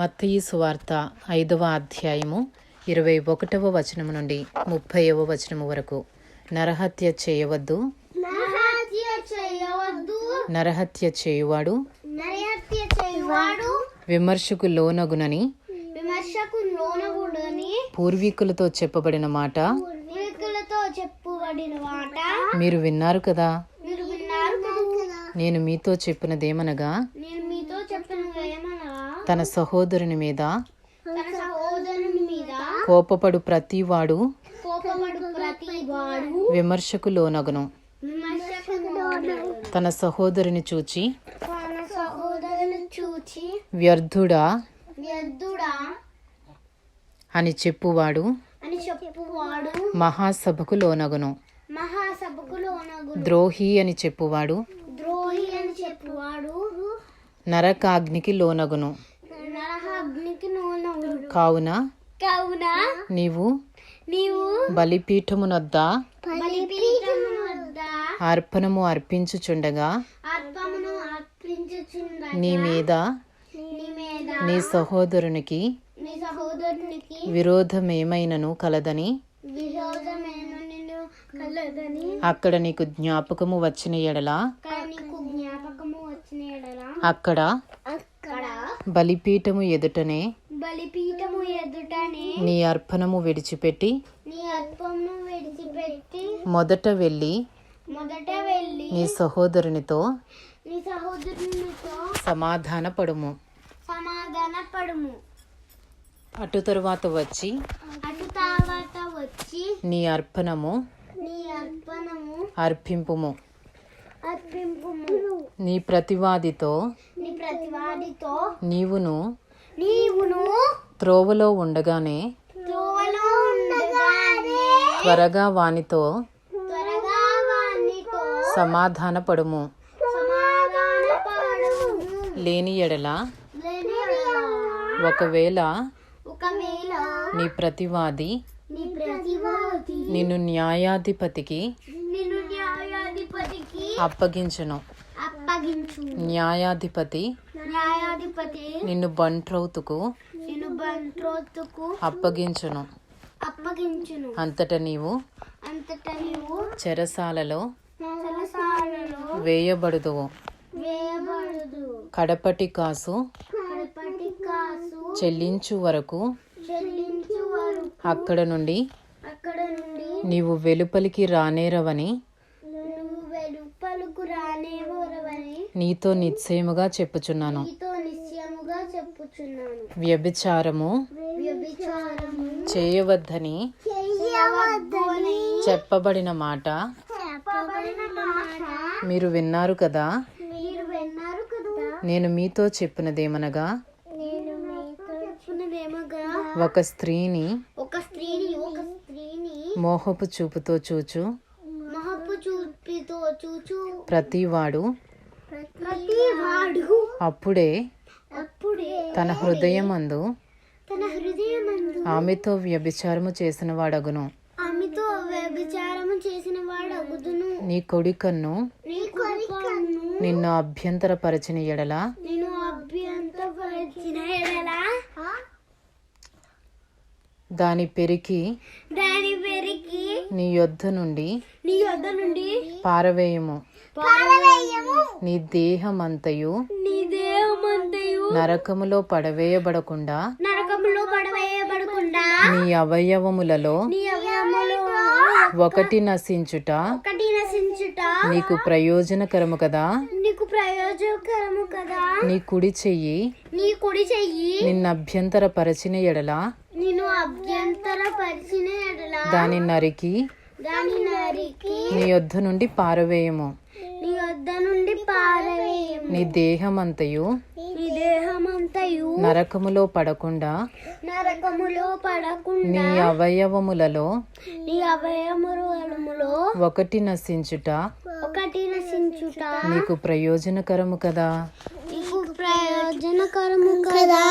మత్తయి సువార్త ఐదవ అధ్యాయము ఇరవై ఒకటవ వచనము నుండి ముప్పైవ వచనము వరకు. నరహత్య చేయవద్దు. నరహత్య చేయువాడు విమర్శకు లోనగునని పూర్వీకులతో చెప్పబడిన మాట మీరు విన్నారు కదా? నేను మీతో చెప్పినదేమనగా నేను తన సహోదరుని మీద కోపపడు ప్రతివాడు కోపపడు ప్రతి వాడు విమర్శకు లోనగును. తన సహోదరుని చూచి వ్యర్థుడా అని చెప్పువాడు అని చెప్పువాడు మహాసభకు లోనగును ద్రోహి అని చెప్పువాడు ద్రోహి అని చెప్పువాడు నరకాగ్నికి లోనగును. కావున నీవు నీవు బలిపీఠమునొద్ద? అర్పణము అర్పించుచుండగా? నీ మీద నీ సహోదరునికి విరోధమేమైనను కలదని? కలదని. అక్కడ నీకు జ్ఞాపకము వచ్చిన ఎడల? కానీ నీకు జ్ఞాపకము వచ్చిన ఎడల? అక్కడ అక్కడ బలిపీఠము ఎదుటనే బలిపీఠము ఎదుటనే నీ అర్పణము విడిచిపెట్టి నీ అర్పమును విడిచిపెట్టి మొదట వెళ్ళి మొదట వెళ్ళి నీ సహోదరునితో నీ సహోదరునితో సమాధానపడుము. సమాధాన పడుము అటు తరువాత వచ్చి అటు తర్వాత వచ్చి అర్పణము నీ అర్పణము అర్పింపుము. నీ ప్రతివాదితో నీ ప్రతివాదితో నీవును నీవును త్రోవలో ఉండగానే త్రోవలో ఉండగానే త్వరగా వానితో త్వరగా వానితో సమాధానపడుము. సమాధాన పడుము లేని ఎడల ఒకవేళ ఒకవేళ నీ ప్రతివాది నిన్ను న్యాయాధిపతికి అప్పగించును. అప్పగించు న్యాయాధిపతి న్యాయాధిపతి నిన్ను బంట్రౌతుకు నిన్ను బంట్రోత్తుకు అప్పగించును. అప్పగించును. అంతట నీవు అంతటా నీవు చెరసాలలో సరసాలలో వేయబడుదువు. వేయబడదు కడపటి కాసు కడపటి కాసు చెల్లించు వరకు చెల్లించు వారు అక్కడ నుండి అక్కడ నుండి నీవు వెలుపలికి రానేరవని నీతో నిశ్చయముగా చెప్పుచున్నాను. వ్యభిచారము చేయవద్దని చెప్పబడిన మాట. మీరు విన్నారు కదా? నేను మీతో చెప్పినదేమనగా? ఒక స్త్రీని ఒక స్త్రీని మహపు చూపితో చూచు. ప్రతివాడు ప్రతి వాడు అప్పుడే తన హృదయమందు ఆమెతో వ్యభిచారము చేసిన వాడగును ఆమెతో వ్యభిచారము చేసిన నీ కొడి కన్ను నీ కొరికను నిన్ను అభ్యంతరపరచిన ఎడల నేను అభ్యంతరపరిచిన ఎడల దాని పెరికి దాని పెరికి నీ యొద్ధ నుండి నీ యొద్ద నుండి పారవేయము. పారవేయము. నీ దేహమంతయు నీ దేహమంతయు నరకములో పడవేయబడకుండా నరకములో పడవేయబడకుండా నీ అవయవములలో నీ అవయములో ఒకటి నశించుట ఒకటి నశించుట నీకు ప్రయోజనకరము కదా? నీకు ప్రయోజనకరము కదా? నీ కుడి చెయ్యి నీ కుడి చెయ్యి నిన్ను అభ్యంతరపరచిన ఎడల? నిన్ను అభ్యంతర పరిచిన ఎడల? దాని నరికి దాని నరికి నీ యొద్ధ నుండి పారవేయము. నీ వద్ద నుండి పారవేయము. నీ దేహమంతయు నీ నరకములో పడకుండా నరకములో నీ పడకుండా అవయవములలో నీ అవయములో ఒకటి నశించుట ఒకటి నశించుట నీకు ప్రయోజనకరము కదా? నీకు ప్రయోజనకరము కదా?